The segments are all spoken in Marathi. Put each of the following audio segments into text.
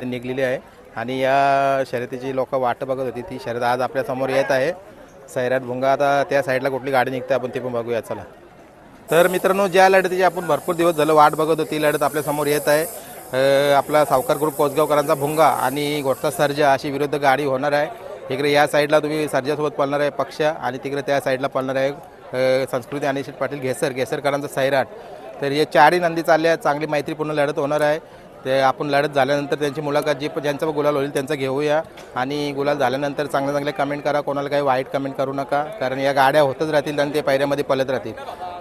ते निघलेली आहे. आणि या शर्यतीची लोक वाट बघत होती ती शर्यत आज आपल्यासमोर येत आहे. सैराट भुंगा आता त्या साईडला कुठली गाडी निघते आपण ते पण बघूया चला. तर मित्रांनो ज्या लढतीची आपण भरपूर दिवस झालं वाट बघत होती लढत आपल्यासमोर येत आहे. आपला सावकार ग्रुप कोसगावकरांचा भुंगा आणि घोटचा सर्जा अशी विरुद्ध गाडी होणार आहे. इकडे या साईडला तुम्ही सर्जासोबत पळणार आहे पक्ष आणि तिकडे त्या साईडला पळणार आहे संस्कृती आणि पाटील घेसर घेसरकरांचा सैराट. तर हे चारही नंदी चालल्या आहेत चांगली मैत्रीपूर्ण लढत होणार आहे. ते आपण लढत झाल्यानंतर त्यांची मुलाखत जी ज्यांचा गुलाल होईल त्यांचा घेऊया. आणि गुलाल झाल्यानंतर चांगले चांगले कमेंट करा कोणाला काही वाईट कमेंट करू नका. कारण या गाड्या होतच राहतील आणि ते पायऱ्यामध्ये पळत राहतील.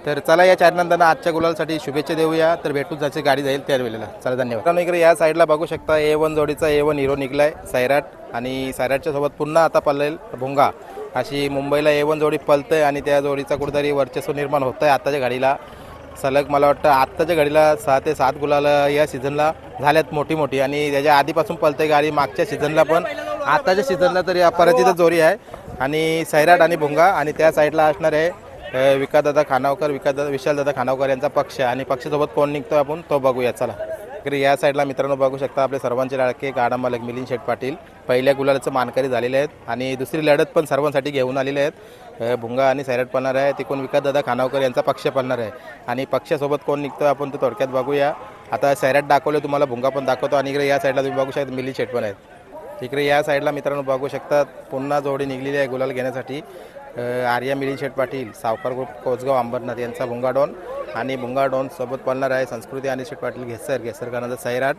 तर चला या चारनंदांना आजच्या गुलालसाठी शुभेच्छा देऊया. तर भेटून जायची गाडी जाईल त्या वेळेला. चला धन्यवाद. इकडे या साईडला बघू शकता ए वन जोडीचा ए वन हिरो निघलाय सैराट. आणि सैराटच्या सोबत पुन्हा आता पळेल भुंगा. अशी मुंबईला ए वन जोडी पळतंय आणि त्या जोडीचा कुठेतरी वर्चस्व निर्माण होत आहे आताच्या गाडीला सलग मला वाटतं आत्ताच्या घडीला सहा ते सात गुलाला या सीझनला झाल्यात मोठी मोठी. आणि त्याच्या आधीपासून पलते गाडी मागच्या सीझनला पण. आत्ताच्या सीझनला तरी अपराजित जोरी आहे. आणि सैराट आणि भुंगा आणि त्या साईडला असणार आहे अ, विकासदादा खानावकर विकासदादा विशालदादा खानावकर यांचा पक्ष. आणि पक्षासोबत कोण निघतो आपण तो बघूया. चला. इकडे या साईडला मित्रांनो बघू शकता आपले सर्वांचे लाडके गाडा मालक मिलिंद शेठ पाटील. पहिल्या गुलालाचं मानकरी झालेले आहेत आणि दुसरी लढत पण सर्वांसाठी घेऊन आलेले आहेत. भुंगा आणि सैराट पळणार आहे तिकडून विकासदादा खानावकर यांचा पक्ष पळणार आहे. आणि पक्षासोबत कोण निघतो आपण तो थोडक्यात बघूया. आता सैराट दाखवलं तुम्हाला भुंगा पण दाखवतो आणि इकडे या साईडला तुम्ही बघू शकता मिलिंद शेठ पण आहेत. इकडे या साईडला मित्रांनो बघू शकता पुन्हा जोडी निघलेली आहे गुलाल घेण्यासाठी. आर्या मिलिंद शेठ पाटील सावकार ग्रुप कोचगाव अंबरनाथ यांचा भुंगाडोन आणि भुंगाडोन सोबत पळणार आहे संस्कृती आणि शेठ पाटील घेसर घेसरकरांचा सैराट.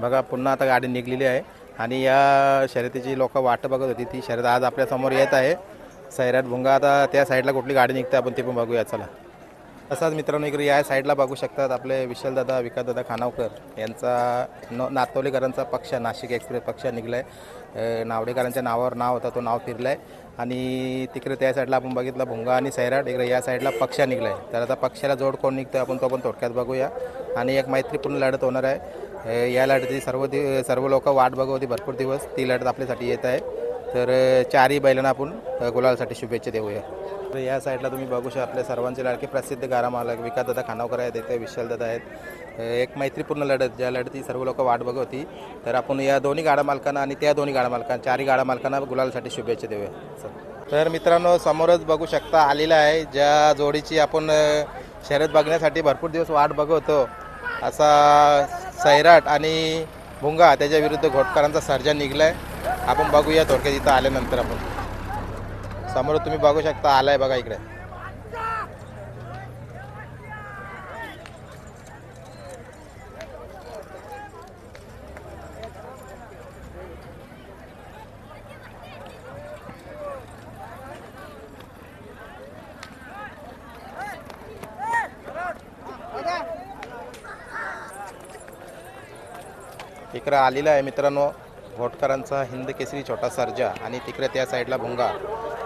बघा पुन्हा आता गाडी निघलेली आहे. आणि या शर्यतीची लोक वाट बघत होती. ती शर्यत आज आपल्यासमोर येत आहे. सैराट भुंगा आता त्या साईडला कुठली गाडी निघते आपण ते पण बघूया. चला. तसाच मित्रांनो इकडे या साईडला बघू शकतात आपले विशालदादा विकासदादा खानावकर यांचा न नातवलेकरांचा पक्ष नाशिक एक्सप्रेस पक्ष निघला आहे नावडेकरांच्या नावावर नाव होता तो नाव फिरला आहे आणि तिकडे त्या साईडला आपण बघितलं भुंगा आणि सैराट इकडे या साईडला पक्ष निघला आहे तर आता पक्षाला जोड कोण निघतो आपण तो पण थोडक्यात बघूया. आणि एक मैत्रीपूर्ण लढत होणार आहे. या लढतीची सर्व दि सर्व लोक वाट बघवती भरपूर दिवस. ती लढत आपल्यासाठी येत आहे. तर चारही बैलांना आपण गुलालसाठी शुभेच्छा देऊया. तर या साईडला तुम्ही बघू शकता आपल्या सर्वांचे लाडके प्रसिद्ध गारा मालक विकासदादा खानावकर आहेत इथे विशालदादा आहेत. एक मैत्रीपूर्ण लढत ज्या लढती सर्व लोक वाट बघत होती. तर आपण या दोन्ही गाडा मालकांना आणि त्या दोन्ही गाडा मालकांना चारही गाडा मालकांना गुलालासाठी शुभेच्छा देऊया तर मित्रांनो समोरच बघू शकता आलेला आहे ज्या जोडीची आपण शर्यत बघण्यासाठी भरपूर दिवस वाट बघवतो असा सैराट आणि भुंगा त्याच्या विरुद्ध घोटकरांचा सर्जन निघलाय. आपण बघूया थोडक्यात इथं आल्यानंतर आपण. समोर तुम्ही बघू शकता आलाय बघा इकडे. इकडे आलेला आहे मित्रांनो घोटकरांचा हिंद केसरी छोटा सर्जा आणि तिकडे त्या साईडला भुंगा.